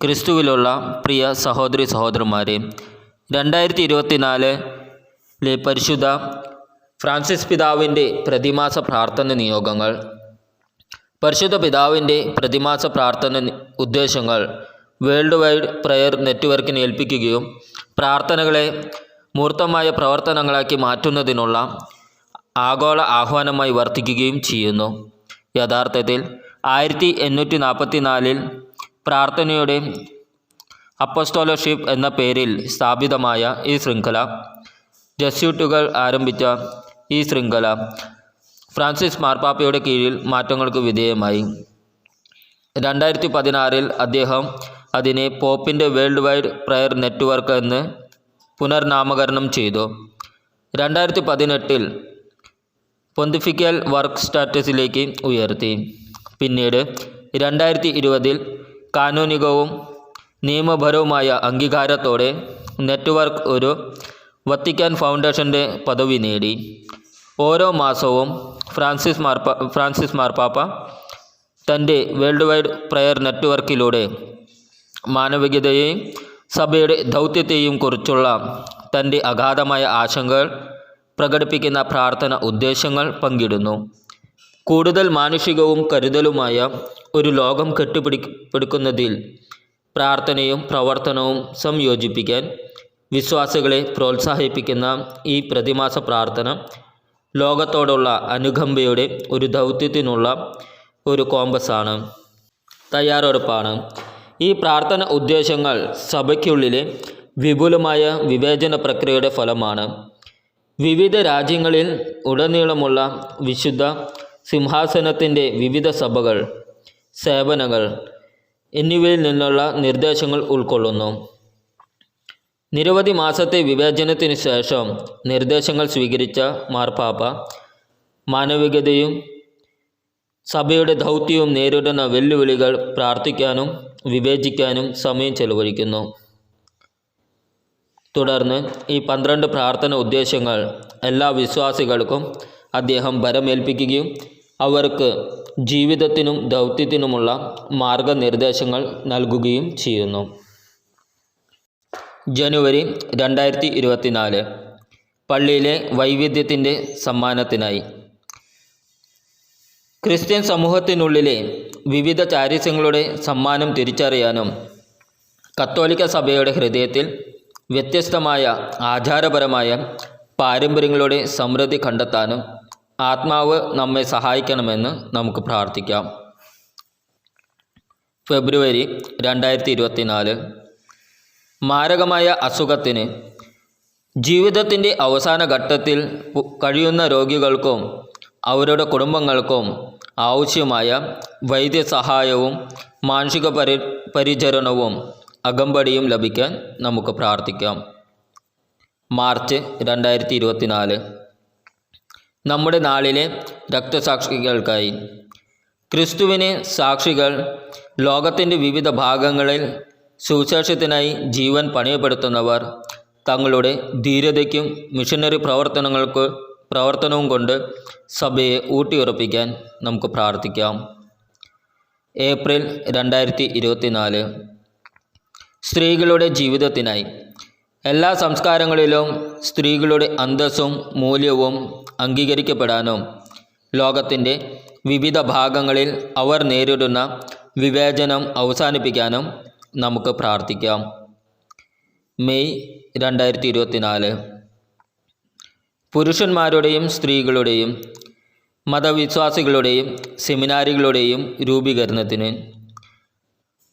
ക്രിസ്തുവിലുള്ള പ്രിയ സഹോദരി സഹോദരന്മാരെ രണ്ടായിരത്തി ഇരുപത്തിനാലിലെ പരിശുദ്ധ ഫ്രാൻസിസ് പിതാവിന്റെ പ്രതിമാസ പ്രാർത്ഥന നിയോഗങ്ങൾ പരിശുദ്ധ പിതാവിന്റെ പ്രതിമാസ പ്രാർത്ഥന ഉദ്ദേശങ്ങൾ വേൾഡ് വൈഡ് പ്രയർ നെറ്റ്വർക്കിനെ ഏൽപ്പിക്കുകയും പ്രാർത്ഥനകളെ മൂർത്തമായ പ്രവർത്തനങ്ങളാക്കി മാറ്റുന്നതിനുള്ള ആഗോള ആഹ്വാനമായി വർത്തിക്കുകയും ചെയ്യുന്നു. യഥാർത്ഥത്തിൽ ആയിരത്തി എണ്ണൂറ്റി നാൽപ്പത്തി നാലിൽ പ്രാർത്ഥനയുടെ അപ്പസ്റ്റോലർഷിപ്പ് എന്ന പേരിൽ സ്ഥാപിതമായ ഈ ശൃംഖല ജസ്യൂട്ടുകൾ ആരംഭിച്ച ഈ ശൃംഖല ഫ്രാൻസിസ് മാർപ്പാപ്പയുടെ കീഴിൽ മാറ്റങ്ങൾക്ക് വിധേയമായി. രണ്ടായിരത്തി പതിനാറിൽ അദ്ദേഹം അതിനെ പോപ്പിന്റെ വേൾഡ് വൈഡ് പ്രയർ നെറ്റ്വർക്ക് എന്ന് പുനർനാമകരണം ചെയ്തു. രണ്ടായിരത്തി പതിനെട്ടിൽ പൊന്തിഫിക്കൽ വർക്ക് സ്റ്റാറ്റസിലേക്ക് ഉയർത്തി. പിന്നീട് രണ്ടായിരത്തി ഇരുപതിൽ കാനോനികവും നിയമപരവുമായ അംഗീകാരത്തോടെ നെറ്റ്വർക്ക് ഒരു വത്തിക്കാൻ ഫൗണ്ടേഷന്റെ പദവി നേടി. ഓരോ മാസവും ഫ്രാൻസിസ് മാർപ്പ ഫ്രാൻസിസ് മാർപ്പാപ്പ തന്റെ വേൾഡ് വൈഡ് പ്രയർ നെറ്റ്വർക്കിലൂടെ മാനവികതയെയും സഭയുടെ ദൗത്യത്തെയും കുറിച്ചുള്ള തന്റെ അഗാധമായ ആശങ്കകൾ പ്രകടിപ്പിക്കുന്ന പ്രാർത്ഥന ഉദ്ദേശങ്ങൾ പങ്കിടുന്നു. കൂടുതൽ മാനുഷികവും കരുതലുമായ ഒരു ലോകം കെട്ടിപ്പിടിപ്പെടുക്കുന്നതിൽ പ്രാർത്ഥനയും പ്രവർത്തനവും സംയോജിപ്പിക്കാൻ വിശ്വാസികളെ പ്രോത്സാഹിപ്പിക്കുന്ന ഈ പ്രതിമാസ പ്രാർത്ഥന ലോകത്തോടുള്ള അനുകമ്പയുടെ ഒരു ദൗത്യത്തിനുള്ള ഒരു കോമ്പസാണ്. തയ്യാറെടുപ്പാണ്. ഈ പ്രാർത്ഥന ഉദ്ദേശങ്ങൾ സഭയ്ക്കുള്ളിലെ വിപുലമായ വിവേചന പ്രക്രിയയുടെ ഫലമാണ്. വിവിധ രാജ്യങ്ങളിൽ ഉടനീളമുള്ള വിശുദ്ധ സിംഹാസനത്തിന്റെ വിവിധ സഭകൾ സേവനങ്ങൾ എന്നിവയിൽ നിന്നുള്ള നിർദ്ദേശങ്ങൾ ഉൾക്കൊള്ളുന്നു. നിരവധി മാസത്തെ വിവേചനത്തിനു ശേഷം നിർദ്ദേശങ്ങൾ സ്വീകരിച്ച മാർപ്പാപ്പ മാനവികതയും സഭയുടെ ദൗത്യവും നേരിടുന്ന വെല്ലുവിളികൾ പ്രാർത്ഥിക്കാനും വിവേചിക്കാനും സമയം ചെലവഴിക്കുന്നു. തുടർന്ന് ഈ പന്ത്രണ്ട് പ്രാർത്ഥന ഉദ്ദേശങ്ങൾ എല്ലാ വിശ്വാസികൾക്കും അദ്ദേഹം ഭരമേൽപ്പിക്കുകയും അവർക്ക് ജീവിതത്തിനും ദൗത്യത്തിനുമുള്ള മാർഗനിർദ്ദേശങ്ങൾ നൽകുകയും ചെയ്യുന്നു. ജനുവരി രണ്ടായിരത്തി ഇരുപത്തിനാല് പള്ളിയിലെ വൈവിധ്യത്തിന്റെ സമ്മാനത്തിനായി. ക്രിസ്ത്യൻ സമൂഹത്തിനുള്ളിലെ വിവിധ ചാരിസ്യങ്ങളുടെ സമ്മാനം തിരിച്ചറിയാനും കത്തോലിക്ക സഭയുടെ ഹൃദയത്തിൽ വ്യത്യസ്തമായ ആചാരപരമായ പാരമ്പര്യങ്ങളുടെ സമൃദ്ധി കണ്ടെത്താനും ആത്മാവ് നമ്മെ സഹായിക്കണമെന്ന് നമുക്ക് പ്രാർത്ഥിക്കാം. ഫെബ്രുവരി രണ്ടായിരത്തി ഇരുപത്തിനാല് മാരകമായ അസുഖത്തിന് ജീവിതത്തിന്റെ അവസാന ഘട്ടത്തിൽ കഴിയുന്ന രോഗികൾക്കും അവരുടെ കുടുംബങ്ങൾക്കും ആവശ്യമായ വൈദ്യസഹായവും മാനസിക പരി പരിചരണവും അകമ്പടിയും ലഭിക്കാൻ നമുക്ക് പ്രാർത്ഥിക്കാം. മാർച്ച് രണ്ടായിരത്തി ഇരുപത്തിനാല് നമ്മുടെ നാളിലെ രക്തസാക്ഷികൾക്കായി. ക്രിസ്തുവിനെ സാക്ഷികൾ ലോകത്തിന്റെ വിവിധ ഭാഗങ്ങളിൽ സുവിശേഷത്തിനായി ജീവൻ പണയപ്പെടുത്തുന്നവർ തങ്ങളുടെ ധീരതയ്ക്കും മിഷനറി പ്രവർത്തനങ്ങൾക്ക് പ്രവർത്തനവും കൊണ്ട് സഭയെ ഊട്ടിയുറപ്പിക്കാൻ നമുക്ക് പ്രാർത്ഥിക്കാം. ഏപ്രിൽ രണ്ടായിരത്തി സ്ത്രീകളുടെ ജീവിതത്തിനായി എല്ലാ സംസ്കാരങ്ങളിലും സ്ത്രീകളുടെ അന്തസ്സും മൂല്യവും അംഗീകരിക്കപ്പെടാനും ലോകത്തിന്റെ വിവിധ ഭാഗങ്ങളിൽ അവർ നേരിടുന്ന വിവേചനം അവസാനിപ്പിക്കാനും നമുക്ക് പ്രാർത്ഥിക്കാം. മെയ് രണ്ടായിരത്തി ഇരുപത്തിനാല് പുരുഷന്മാരുടെയും സ്ത്രീകളുടെയും മതവിശ്വാസികളുടെയും സെമിനാരികളുടെയും രൂപീകരണത്തിന്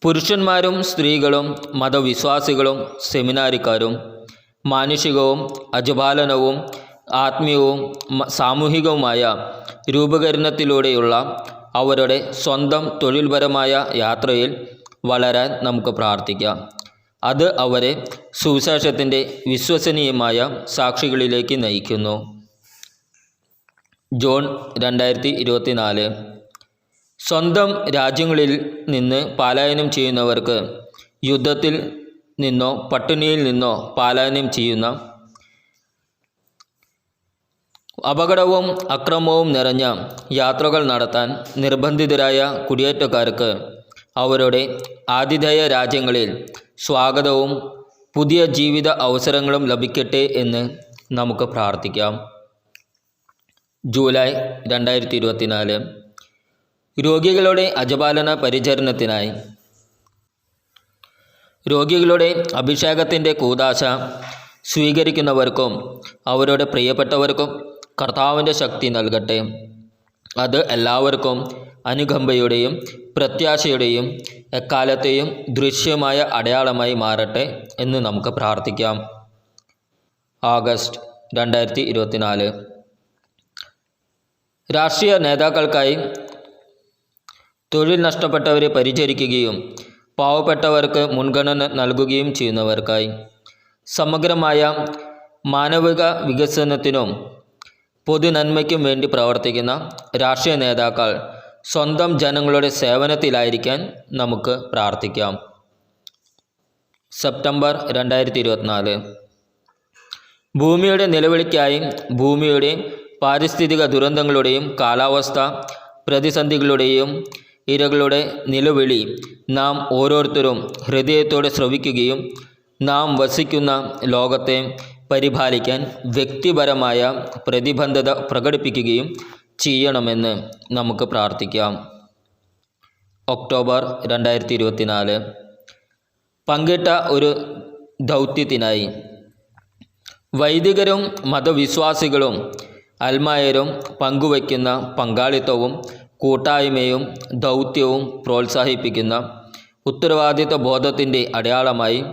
പുരുഷന്മാരും സ്ത്രീകളും മതവിശ്വാസികളും സെമിനാരിക്കാരും മാനുഷികവും അജപാലനവും ആത്മീയവും സാമൂഹികവുമായ രൂപകരണത്തിലൂടെയുള്ള അവരുടെ സ്വന്തം തൊഴിൽപരമായ യാത്രയിൽ വളരാൻ നമുക്ക് പ്രാർത്ഥിക്കാം. അത് അവരെ സുവിശേഷത്തിന്റെ വിശ്വസനീയമായ സാക്ഷികളിലേക്ക് നയിക്കുന്നു. ജോൺ രണ്ടായിരത്തി സ്വന്തം രാജ്യങ്ങളിൽ നിന്ന് പലായനം ചെയ്യുന്നവർക്ക് യുദ്ധത്തിൽ നിന്നോ പട്ടിണിയിൽ നിന്നോ പലായനം ചെയ്യുന്ന അപകടവും അക്രമവും നിറഞ്ഞ യാത്രകൾ നടത്താൻ നിർബന്ധിതരായ കുടിയേറ്റക്കാർക്ക് അവരുടെ ആതിഥേയ രാജ്യങ്ങളിൽ സ്വാഗതവും പുതിയ ജീവിത അവസരങ്ങളും ലഭിക്കട്ടെ എന്ന് നമുക്ക് പ്രാർത്ഥിക്കാം. ജൂലൈ രണ്ടായിരത്തി ഇരുപത്തിനാല്. രോഗികളുടെ അജപാലന പരിചരണത്തിനായി. രോഗികളുടെ അഭിഷേകത്തിന്റെ കൂതാശ സ്വീകരിക്കുന്നവർക്കും അവരുടെ പ്രിയപ്പെട്ടവർക്കും കർത്താവിന്റെ ശക്തി നൽകട്ടെ. അത് എല്ലാവർക്കും അനുകമ്പയുടെയും പ്രത്യാശയുടെയും എക്കാലത്തെയും ദൃശ്യമായ അടയാളമായി മാറട്ടെ എന്ന് നമുക്ക് പ്രാർത്ഥിക്കാം. ആഗസ്റ്റ് രണ്ടായിരത്തി രാഷ്ട്രീയ നേതാക്കൾക്കായി തൊഴിൽ നഷ്ടപ്പെട്ടവരെ പരിചരിക്കുകയും പാവപ്പെട്ടവർക്ക് മുൻഗണന നൽകുകയും ചെയ്യുന്നവർക്കായി. സമഗ്രമായ മാനവിക വികസനത്തിനും പൊതുനന്മയ്ക്കും വേണ്ടി പ്രവർത്തിക്കുന്ന രാഷ്ട്രീയ നേതാക്കൾ സ്വന്തം ജനങ്ങളുടെ സേവനത്തിലായിരിക്കാൻ നമുക്ക് പ്രാർത്ഥിക്കാം. സെപ്റ്റംബർ രണ്ടായിരത്തി ഇരുപത്തിനാല് ഭൂമിയുടെ നിലവിളിക്കായി ഭൂമിയുടെ പാരിസ്ഥിതിക ദുരന്തങ്ങളുടെയും കാലാവസ്ഥ പ്രതിസന്ധികളുടെയും ഇരകളുടെ നിലവിളി നാം ഓരോരുത്തരും ഹൃദയത്തോടെ ശ്രവിക്കുകയും നാം വസിക്കുന്ന ലോകത്തെ പരിപാലിക്കാൻ വ്യക്തിപരമായ പ്രതിബദ്ധത പ്രകടിപ്പിക്കുകയും ചെയ്യണമെന്ന് നമുക്ക് പ്രാർത്ഥിക്കാം. ഒക്ടോബർ രണ്ടായിരത്തി ഇരുപത്തിനാല് പങ്കിട്ട ഒരു ദൗത്യത്തിനായി വൈദികരും മതവിശ്വാസികളും അൽമായരും പങ്കുവയ്ക്കുന്ന പങ്കാളിത്തവും കൂട്ടായ്മയും ദൗത്യവും പ്രോത്സാഹിപ്പിക്കുന്ന ഉത്തരവാദിത്വ ബോധത്തിന്റെ അടയാളമായി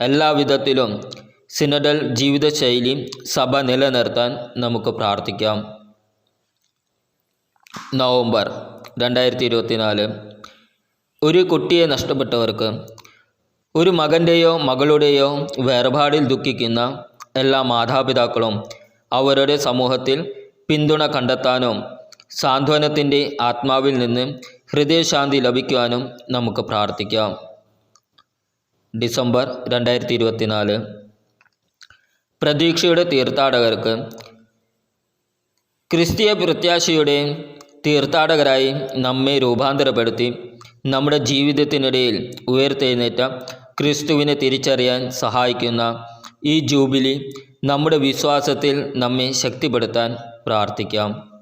എല്ലാവിധത്തിലും സിനഡൽ ജീവിതശൈലി സഭ നിലനിർത്താൻ നമുക്ക് പ്രാർത്ഥിക്കാം. നവംബർ രണ്ടായിരത്തി ഇരുപത്തിനാല് ഒരു കുട്ടിയെ നഷ്ടപ്പെട്ടവർക്ക് ഒരു മകന്റെയോ മകളുടെയോ വേർപാടിൽ ദുഃഖിക്കുന്ന എല്ലാ മാതാപിതാക്കളും അവരുടെ സമൂഹത്തിൽ പിന്തുണ കണ്ടെത്താനും സാന്ത്വനത്തിന്റെ ആത്മാവിൽ നിന്ന് ഹൃദയശാന്തി ലഭിക്കുവാനും നമുക്ക് പ്രാർത്ഥിക്കാം. ഡിസംബർ രണ്ടായിരത്തി ഇരുപത്തിനാല് പ്രതീക്ഷയുടെ തീർത്ഥാടകർക്ക് ക്രിസ്തീയ പ്രത്യാശയുടെ തീർത്ഥാടകരായി നമ്മെ രൂപാന്തരപ്പെടുത്തി നമ്മുടെ ജീവിതത്തിനിടയിൽ ഉയർത്തെഴുന്നേറ്റ ക്രിസ്തുവിനെ തിരിച്ചറിയാൻ സഹായിക്കുന്ന ഈ ജൂബിലി നമ്മുടെ വിശ്വാസത്തിൽ നമ്മെ ശക്തിപ്പെടുത്താൻ പ്രാർത്ഥിക്കാം.